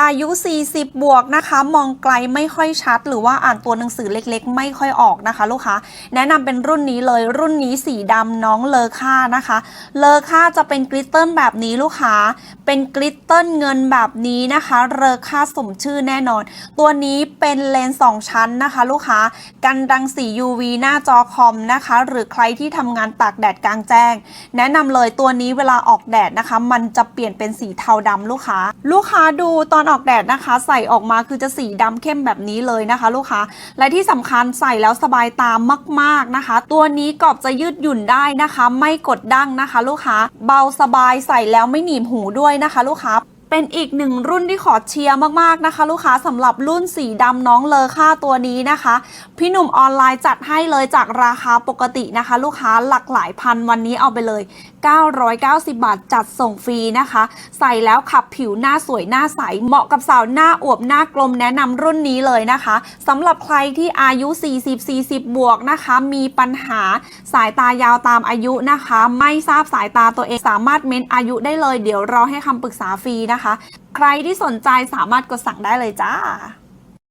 อายุ 40 บวกนะคะ มองไกลไม่ค่อยชัด หรือว่าอ่านตัวหนังสือเล็กๆ ไม่ค่อยออกนะคะ ลูกค้าแนะนำเป็นรุ่นนี้เลยรุ่นนี้สีดำน้องเลอค่านะคะ เลอค่าจะเป็นกริตเติลแบบนี้ลูกค้า เป็นกริตเติลเงินแบบนี้นะคะ เลอค่าสมชื่อแน่นอน ตัวนี้เป็นเลนส์สองชั้นนะคะ ลูกค้า กันรังสี UV หน้าจอคอมนะคะ หรือใครที่ทำงานตากแดดกลางแจ้ง แนะนำเลยตัวนี้เวลาออกแดดนะคะ มันจะเปลี่ยนเป็นสีเทาดำลูกค้า ลูกค้าดูตอนออกแดดนะคะ ใส่ออกมาคือจะสีดำเข้มแบบนี้เลยนะคะ ลูกค้าและที่สำคัญใส่แล้วสบายตามาก ๆนะคะ ตัวนี้กรอบจะยืดหยุ่นได้นะคะ ไม่กดดั้งนะคะ ลูกค้าเบาสบายใส่แล้วไม่หนีบหูด้วยนะคะ ลูกค้า เป็นอีกหนึ่งรุ่นที่ขอเชียร์มากๆนะคะ ลูกค้าสำหรับรุ่นสีดำน้องเลอค่าตัวนี้นะคะ พี่หนุ่มออนไลน์จัดให้เลยจากราคาปกตินะคะ ลูกค้าหลักหลายพันวันนี้เอาไปเลย 990 บาทจัดส่งฟรีนะคะ ใส่แล้วขับผิวหน้าสวยหน้าใส เหมาะกับสาวหน้าอวบหน้ากลมแนะนำรุ่นนี้เลยนะคะสำหรับใครที่อายุ 40 40 บวกนะคะ มีปัญหาสายตายาวตามอายุนะคะ ไม่ทราบสายตาตัวเองสามารถเม้นอายุได้เลย เดี๋ยวเราให้คำปรึกษาฟรีนะนะคะ ใครที่สนใจสามารถกดสั่งได้เลยจ้า